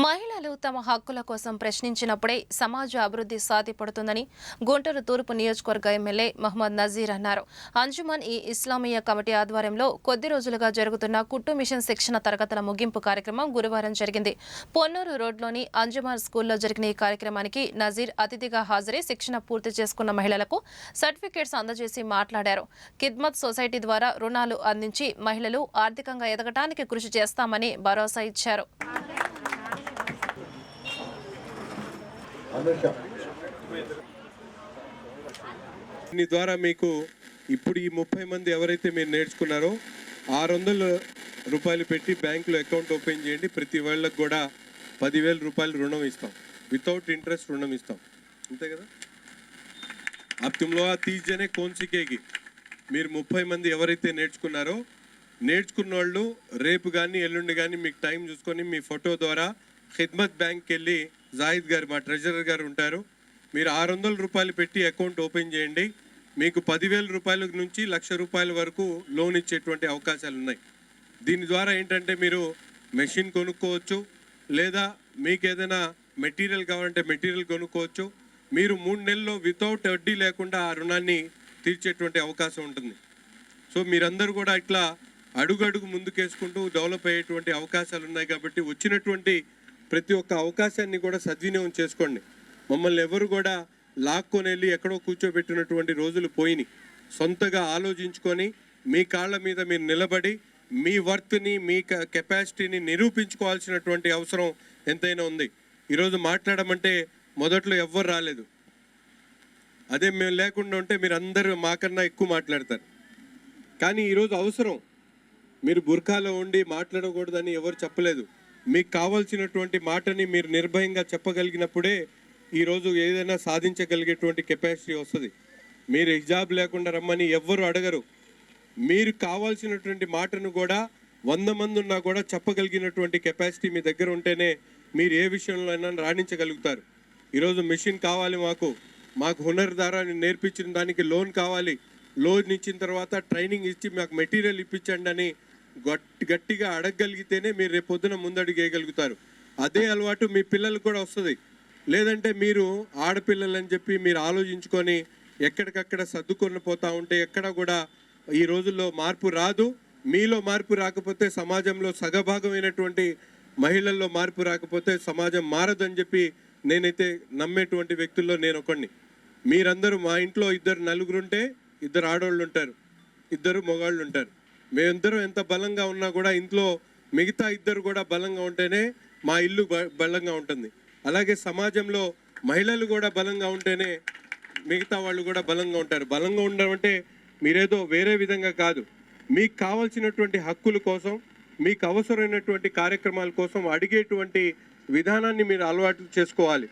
మహిళలు తమ హక్కుల కోసం ప్రశ్నించినప్పుడే సమాజ అభివృద్ధి సాధ్యపడుతుందని గుంటూరు తూర్పు నియోజకవర్గ ఎమ్మెల్యే మహమ్మద్ నజీర్ అన్నారు. అంజుమన్ ఈ ఇస్లామీయ కమిటీ ఆధ్వర్యంలో కొద్ది రోజులుగా జరుగుతున్న కుట్టు మిషన్ శిక్షణ తరగతుల ముగింపు కార్యక్రమం గురువారం జరిగింది. పొన్నూరు రోడ్లోని అంజుమన్ స్కూల్లో జరిగిన ఈ కార్యక్రమానికి నజీర్ అతిథిగా హాజరై శిక్షణ పూర్తి చేసుకున్న మహిళలకు సర్టిఫికేట్స్ అందజేసి మాట్లాడారు. కిద్మత్ సొసైటీ ద్వారా రుణాలు అందించి మహిళలు ఆర్థికంగా ఎదగటానికి కృషి చేస్తామని భరోసా ఇచ్చారు. దీని ద్వారా మీకు ఇప్పుడు ఈ ముప్పై మంది ఎవరైతే మీరు నేర్చుకున్నారో ఆరు వందల రూపాయలు పెట్టి బ్యాంకులో అకౌంట్ ఓపెన్ చేయండి. ప్రతి వాళ్ళకు కూడా పదివేల రూపాయలు రుణం ఇస్తాం. వితౌట్ ఇంట్రెస్ట్ రుణం ఇస్తాం. అంతే కదా? అప్తిలో ఆ తీజనే కోన్సికేకి మీరు ముప్పై మంది ఎవరైతే నేర్చుకున్నారో నేర్చుకున్న వాళ్ళు రేపు కానీ ఎల్లుండి కానీ మీకు టైం చూసుకొని మీ ఫోటో ద్వారా ఖిద్మత్ బ్యాంక్కి వెళ్ళి జాహిద్ గారు మా ట్రెజరర్ గారు ఉంటారు. మీరు ఆరు వందల రూపాయలు పెట్టి అకౌంట్ ఓపెన్ చేయండి. మీకు పదివేల రూపాయల నుంచి లక్ష రూపాయల వరకు లోన్ ఇచ్చేటువంటి అవకాశాలు ఉన్నాయి. దీని ద్వారా ఏంటంటే మీరు మెషిన్ కొనుక్కోవచ్చు లేదా మీకు ఏదైనా మెటీరియల్ కావాలంటే మెటీరియల్ కొనుక్కోవచ్చు. మీరు మూడు నెలల్లో వితౌట్ వడ్డీ లేకుండా ఆ రుణాన్ని తీర్చేటువంటి అవకాశం ఉంటుంది. సో మీరందరూ కూడా ఇట్లా అడుగడుగు ముందుకేసుకుంటూ డెవలప్ అయ్యేటువంటి అవకాశాలు ఉన్నాయి కాబట్టి వచ్చినటువంటి ప్రతి ఒక్క అవకాశాన్ని కూడా సద్వినియోగం చేసుకోండి. మమ్మల్ని ఎవరు కూడా లాక్కొని వెళ్ళి ఎక్కడో కూర్చోబెట్టినటువంటి రోజులు పోయినాయి సొంతగా ఆలోచించుకొని మీ కాళ్ళ మీద మీరు నిలబడి మీ వర్త్ని మీ క- కెపాసిటీని నిరూపించుకోవాల్సినటువంటి అవసరం ఎంతైనా ఉంది. ఈరోజు మాట్లాడమంటే మొదట్లో ఎవ్వరు రాలేదు. అదే మేము లేకుండా ఉంటే మీరు అందరూ మాకన్నా ఎక్కువ మాట్లాడతారు. కానీ ఈరోజు అవసరం. మీరు బుర్ఖాలో ఉండి మాట్లాడకూడదని ఎవరు చెప్పలేదు. మీకు కావాల్సినటువంటి మాటని మీరు నిర్భయంగా చెప్పగలిగినప్పుడే ఈరోజు ఏదైనా సాధించగలిగేటువంటి కెపాసిటీ వస్తుంది. మీరు హిజాబ్ లేకుండా రమ్మని ఎవ్వరు అడగరు. మీరు కావాల్సినటువంటి మాటను కూడా వంద మంది ఉన్నా కూడా చెప్పగలిగినటువంటి కెపాసిటీ మీ దగ్గర ఉంటేనే మీరు ఏ విషయంలో అయినా రాణించగలుగుతారు. ఈరోజు మిషన్ కావాలి మాకు. మాకు హునర్ దారాన్ని నేర్పించిన దానికి లోన్ కావాలి. లోన్ ఇచ్చిన తర్వాత ట్రైనింగ్ ఇచ్చి మాకు మెటీరియల్ ఇప్పించండి అని గట్టిగా అడగగలిగితేనే మీరు రేపు పొద్దున ముందడుగేయగలుగుతారు. అదే అలవాటు మీ పిల్లలకు కూడా వస్తుంది. లేదంటే మీరు ఆడపిల్లలని చెప్పి మీరు ఆలోచించుకొని ఎక్కడికక్కడ సర్దుకొని పోతూ ఉంటే ఎక్కడ కూడా ఈ రోజుల్లో మార్పు రాదు. మీలో మార్పు రాకపోతే సమాజంలో సగభాగమైనటువంటి మహిళల్లో మార్పు రాకపోతే సమాజం మారదని చెప్పి నేనైతే నమ్మేటువంటి వ్యక్తుల్లో నేను ఒకడిని మీరందరూ మా ఇంట్లో ఇద్దరు నలుగురుంటే ఇద్దరు ఆడవాళ్ళు ఉంటారు ఇద్దరు మగవాళ్ళు ఉంటారు మేమిద్దరం ఎంత బలంగా ఉన్నా కూడా ఇంట్లో మిగతా ఇద్దరు కూడా బలంగా ఉంటేనే మా ఇల్లు బ- బలంగా ఉంటుంది. అలాగే సమాజంలో మహిళలు కూడా బలంగా ఉంటేనే మిగతా వాళ్ళు కూడా బలంగా ఉంటారు. బలంగా ఉండడం అంటే మీరేదో వేరే విధంగా కాదు. మీకు కావాల్సినటువంటి హక్కుల కోసం మీకు అవసరమైనటువంటి కార్యక్రమాల కోసం అడిగేటువంటి విధానాన్ని మీరు అలవాటు చేసుకోవాలి.